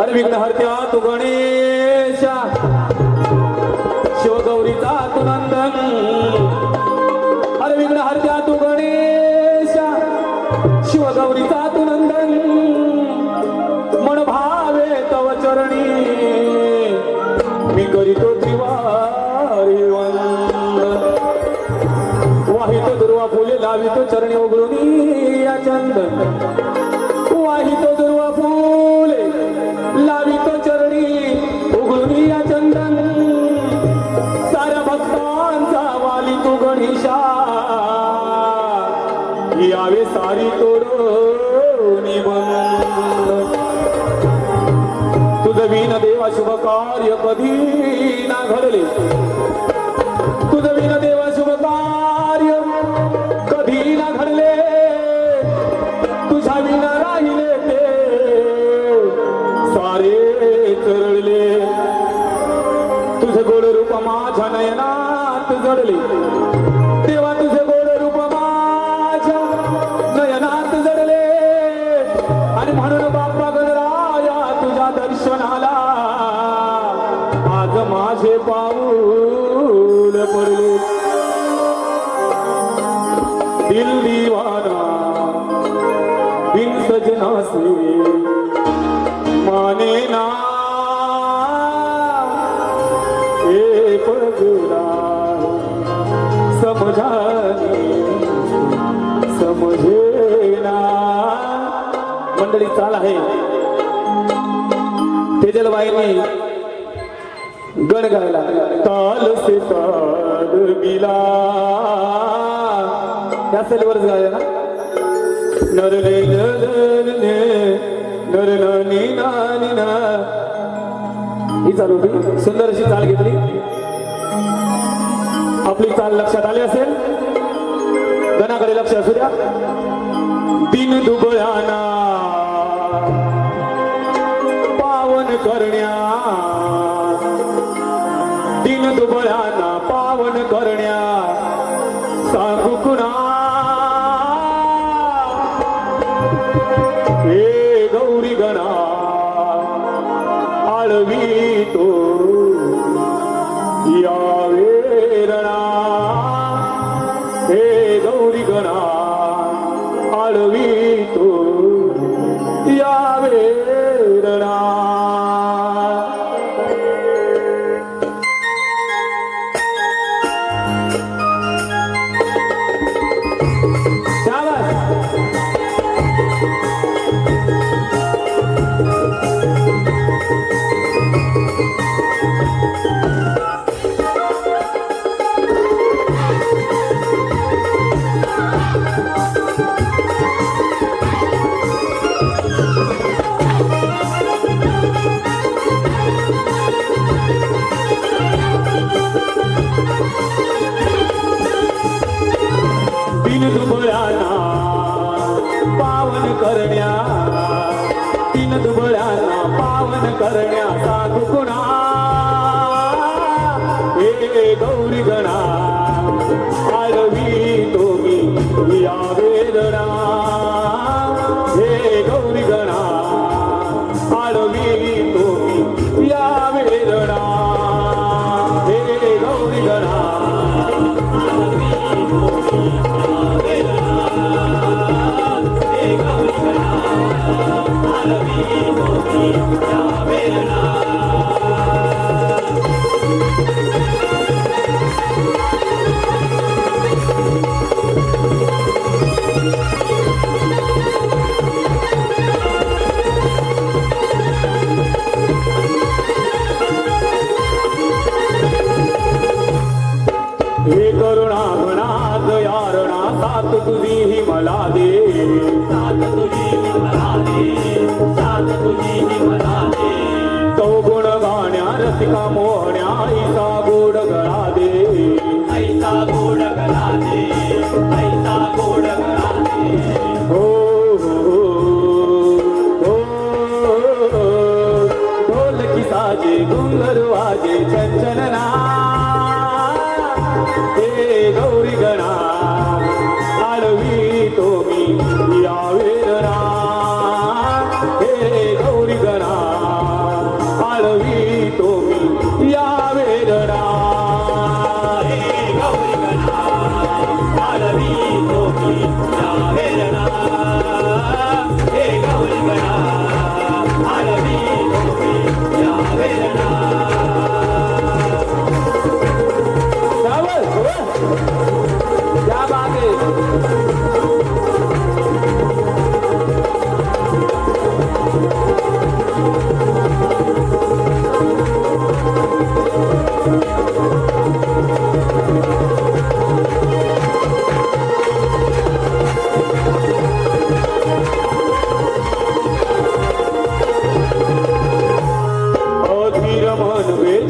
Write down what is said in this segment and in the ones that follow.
अरे विघ्नहर्त्या तू गणेशा. शिवगौरीचा तू नंदन अरे विघ्नहर्त्या तू गणेशा. शिवगौरीचा तू नंदन मन भावे तव चरणी. मी करीतो त्रिवारी वाहितो दुर्वा फुले लावितो चरणी उघडून या चंदन. यावे सारी तोडून तुझ विन देवा शुभ कार्य कधी ना घडले. तुझ विन देवा शुभ कार्य कधी ना घडले. तुझ्या विना राहिले ते सारे चरळले तुझ गोड रूप माझ्या नयनात जडले. मंडळी चाल आहे. तेजलबाईंनी गण गायला ताल से ताल मिला. या सेलवरच गायला ना? नरले नरले नर ने नर ही चालू होती. सुंदर अशी चाल घेतली. आपली चाल लक्षात आली असेल. गणाकडे लक्ष असू द्या दिन दुबळाना पावन करण्या. दिन हे गौरी गणा आळवी तो यावे रणा. हे गौरी गणा आळवी बिन दुबळ्याना पावन करण्या दिन दुबळ्याना पावन करण्या साधू कुणा तो गुण गाण्या रसिका मोहण्या ऐसा गोड गळा दे. ऐसा गोड गळा दे.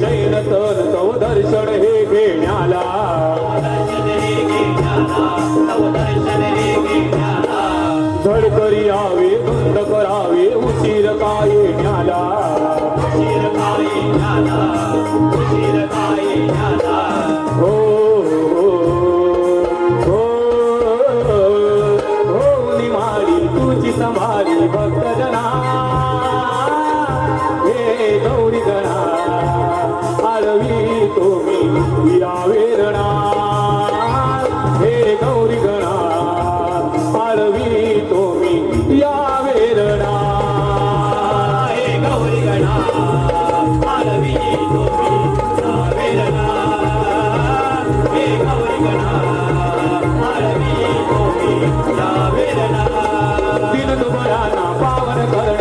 जैन तन चौधर्षण हे घेण्याला. उशीर काय झाला उशीर काय पावर कर.